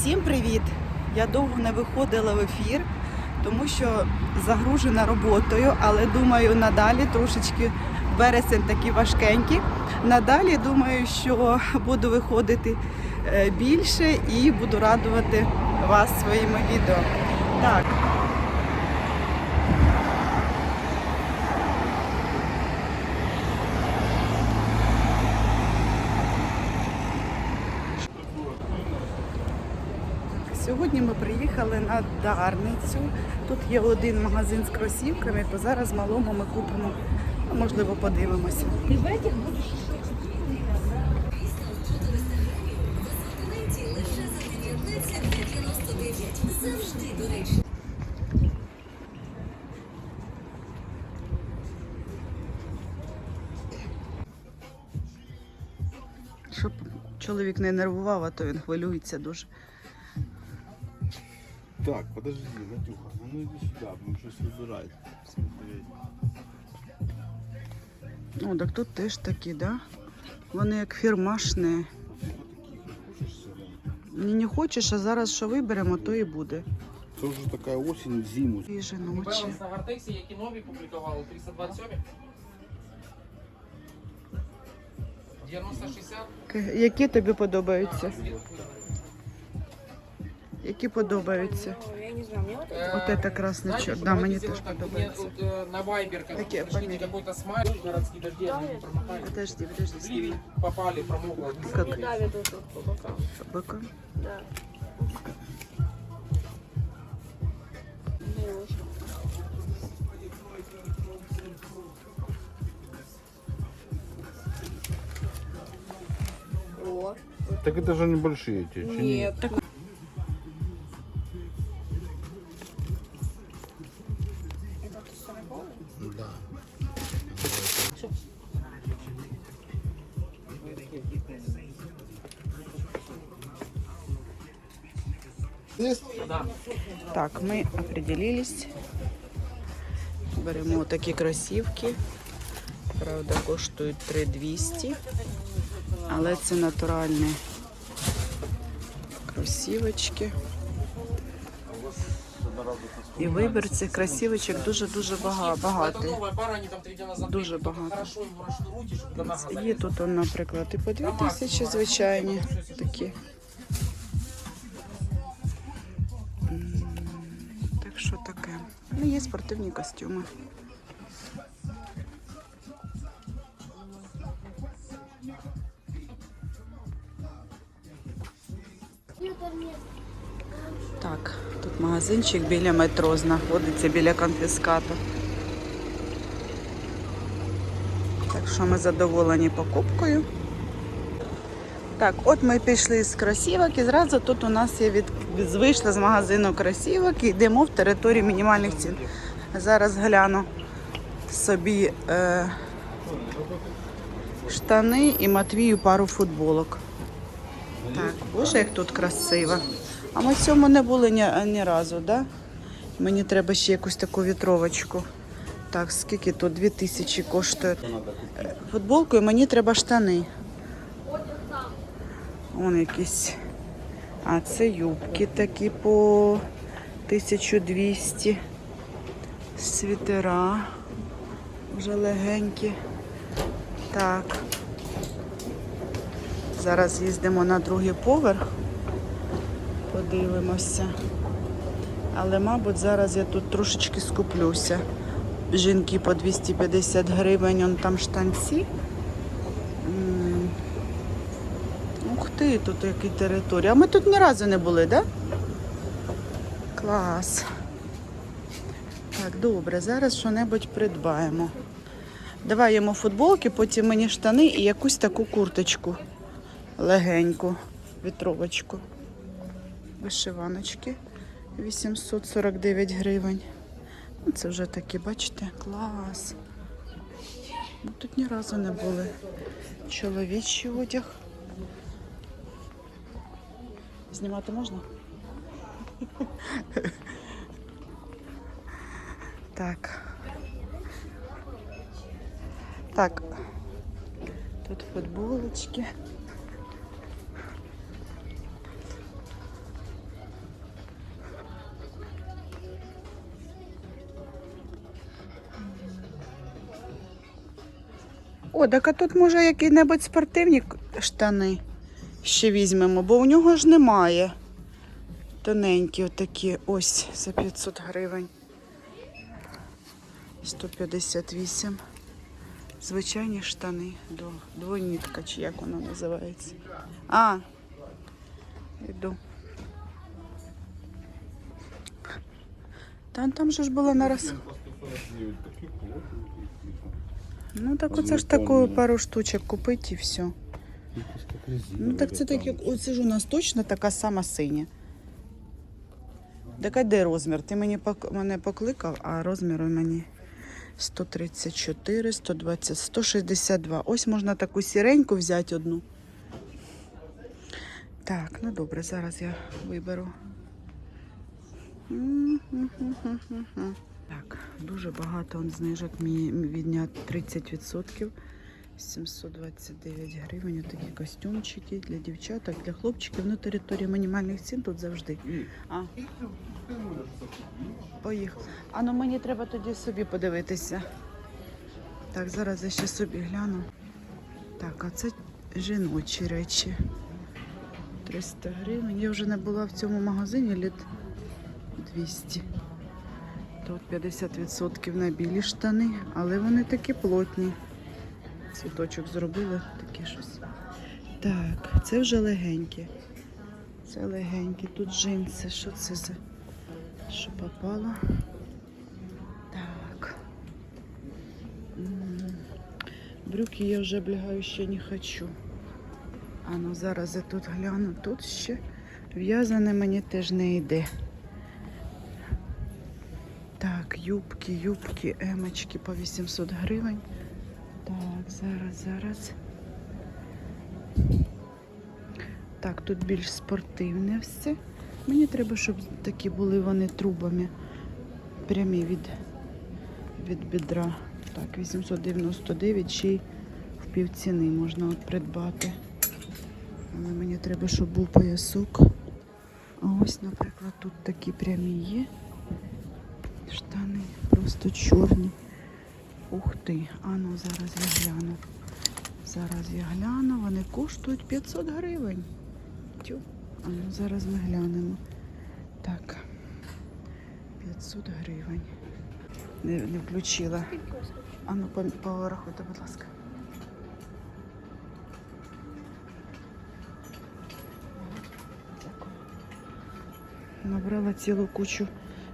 Всім привіт! Я довго не виходила в ефір, тому що загружена роботою, але думаю, надалі трошечки вересень такий важкенький. Надалі думаю, що буду виходити е, більше і буду радувати вас своїми відео. Так. Сьогодні ми приїхали на Дарницю. Тут є один магазин з кросівками, то зараз малому ми купимо, ну, можливо, подивимося. Щоб чоловік не нервував, а то він хвилюється дуже. Так, подожди, Надюха, ну ну иди сюда, будем щось вибирати. Смотреть. О, так тут теж такі, да? Вони як фірмашні. Ні, не хочеш, а зараз що виберемо, то і буде. Це вже така осінь, зиму. І жіночі. Баланс на Гартексі, які нові публікували, 327. 90-60. Які тобі подобаються? які подобаються. Вот это красный черт. Да, мне тоже подобается. На Вайбер Такие пошлите смайл, городские дожди, промокали. Подожди, подожди. Сливи попали, промокло. Как? Быка? Да. Так это же небольшие эти, Нет, так Так, ми определились. Беремо такі кросівки. Правда, коштують 3200. Але це натуральні кросівочки. І вибір цих кросівочок дуже-дуже бага- Это багатий. новая пара, они там три дня назад. Дуже багато. Є тут, наприклад, і по 2000 звичайні такі. Що таке. Ну, є спортивні костюми. Так, тут магазинчик біля метро знаходиться, біля конфіскату. Так що ми задоволені покупкою. Так, от ми пішли з кросівок і зразу тут у нас є від... вийшли з магазину кросівок і йдемо в територію мінімальних цін. Зараз гляну собі е... штани і Матвію пару футболок. Так, боже, як тут красиво. А ми в цьому не були ні, ні разу, да? Мені треба ще якусь таку вітровочку. Так, скільки тут? 2000 коштує. Е, Футболку і мені треба штани. Вон якісь. А це юбки такі по 1200. Світера. Вже легенькі. Так. Зараз їздимо на другий поверх. Подивимося. Але, мабуть, зараз я тут трошечки скуплюся. Жінки по 250 гривень, он там штанці. Ух ти, тут які території. А ми тут ні разу не були, так? Да? Клас. Так, добре, зараз що-небудь придбаємо. Давай йому футболки, потім мені штани і якусь таку курточку легеньку, вітровочку. Вишиваночки 849 гривень. Ну, Це вже такі, бачите, клас. Тут ні разу не були. Чоловічий одяг. Знімати можна? Так. Так. Тут футболочки. О, так а тут може який-небудь спортивні штани ще візьмемо, бо у нього ж немає. Тоненькі отакі, ось за 500 гривень. 158. Звичайні штани. Двойнітка, чи як воно називається. А, йду. Там, там же ж було на роз... Ну так оце ж таку пару штучок купити і все. Ну так це так, як оце ж у нас точно така сама синя. Так а де розмір? Ти мені пок... мене покликав, а розмір у мені 134, 120, 162. Ось можна таку сіреньку взяти одну. Так, ну добре, зараз я виберу. Так, дуже багато он знижок мені від 30%. 729 гривень. Такі костюмчики для дівчаток, для хлопчиків на території мінімальних цін тут завжди. А. Поїхав. А ну мені треба тоді собі подивитися. Так, зараз я ще собі гляну. Так, а це жіночі речі. 300 гривень. Я вже не була в цьому магазині літ 200. Тут 50% на білі штани, але вони такі плотні. Цвіточок зробили, таке щось. Так, це вже легенькі. Це легенькі. Тут джинси. Що це за? Що попало? Так. Брюки я вже облягаючі не хочу. А ну зараз я тут гляну. Тут ще в'язане мені теж не йде. Так, юбки, юбки, емочки по 800 гривень. Зараз, зараз. Так, тут більш спортивне все. Мені треба, щоб такі були вони трубами. Прямі від, від бідра. Так, 899 ще й в півціни можна от придбати. Але мені треба, щоб був поясок. А ось, наприклад, тут такі прямі є. Штани просто чорні. Ух ти, а ну зараз я гляну. Зараз я гляну, вони коштують 500 гривень. Тю. А ну зараз ми глянемо. Так. 500 гривень. Не, не включила. А ну порахуйте, будь ласка. Набрала цілу кучу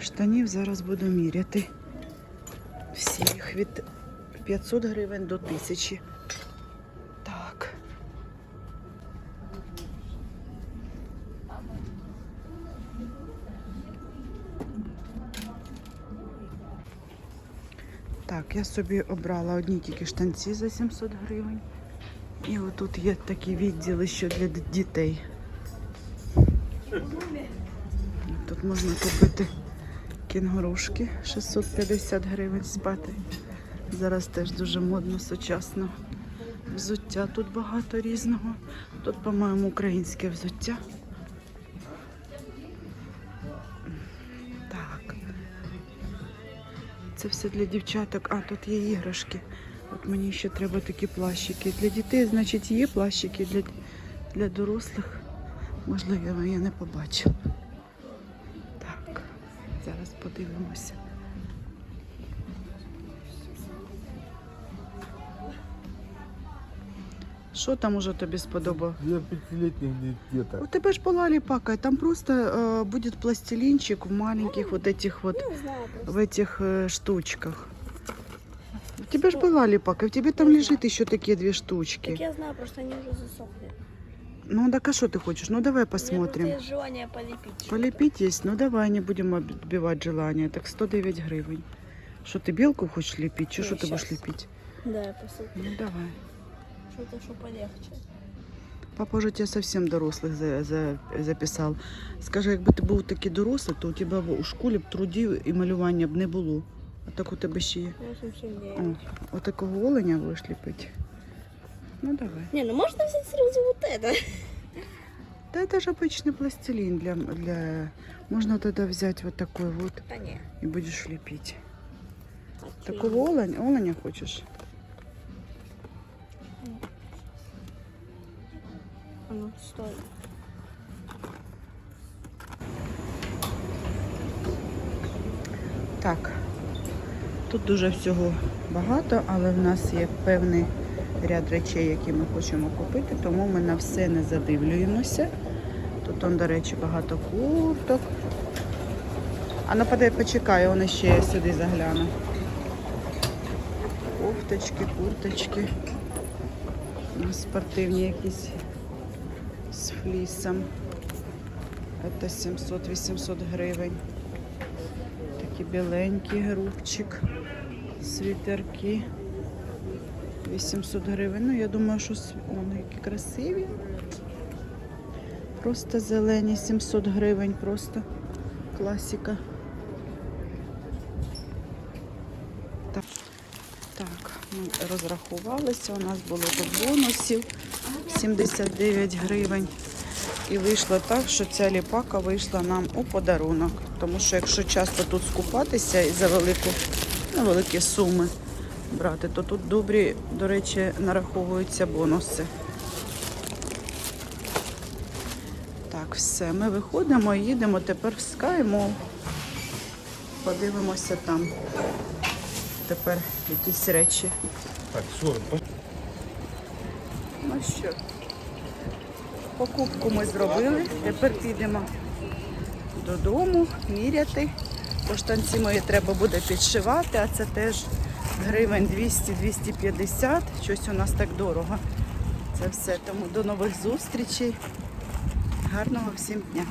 штанів, зараз буду міряти. Всі їх від 500 гривень до 1000. Так. Так, я собі обрала одні тільки штанці за 700 гривень. І отут є такі відділи, що для дітей. Тут можна купити кінгурушки 650 гривень спати. Зараз теж дуже модно, сучасно. Взуття тут багато різного. Тут, по-моєму, українське взуття. Так. Це все для дівчаток. А, тут є іграшки. От мені ще треба такі плащики. Для дітей, значить, є плащики для, для дорослих. Можливо, я не побачила. Так, зараз подивимося. Що там уже тобі сподобало? Для пятилетних У деток. тебе ж була ліпака, там просто э, будет пластилинчик в маленьких вот этих вот, Не знаю просто. в этих э, штучках. У тебя ж была липака, в тебе там лежит еще такие две Так штучки. я знаю, просто они уже засохли. Ну так а что ты хочешь? Ну давай У меня посмотрим. просто есть желание полепить. Полепить есть? Ну давай, не будем отбивать желание. Так 109 гривен. Что ты белку хочешь лепить? Что, Не, что ты будешь щас. лепить? Да, я просто Ну давай. что-то, что полегче. Папа уже тебя совсем дорослих за, за, записав. Скажи, якби ти був такий дорослий, то у тебе в- у школі б трудів і малювання б не було. А так у тебе ще є. 8,9. О, отакого оленя будеш ліпити. Ну давай. Не, ну можно взять сразу вот это. Да это же обычный пластилин для, для... Можно тогда взять вот такой вот А не. и будешь лепить. Окей. Такого оленя, оленя хочешь? Ну, стой. Так, тут дуже всього багато, але в нас є певний ряд речей, які ми хочемо купити, тому ми на все не задивлюємося. Тут, он, до речі, багато курток. А ну подай, почекай, он ще сюди загляну. Кофточки, курточки. У нас Спортивні якісь з флісом. Це 700-800 гривень. Такі біленькі грубчик, світерки. 800 гривень. Ну, я думаю, що вони які красиві. Просто зелені, 700 гривень, просто класика. Так ми розрахувалися. У нас було до бонусів 79 гривень. І вийшло так, що ця ліпака вийшла нам у подарунок. Тому що якщо часто тут скупатися і за велику, ну, великі суми брати, то тут добрі, до речі, нараховуються бонуси. Так, все, ми виходимо і їдемо тепер в SkyMall. Подивимося там тепер якісь речі. Так, все, Ну що, покупку ми зробили, тепер підемо додому міряти. Бо штанці мої треба буде підшивати, а це теж гривень 200-250. Щось у нас так дорого. Це все. Тому до нових зустрічей. Гарного всім дня.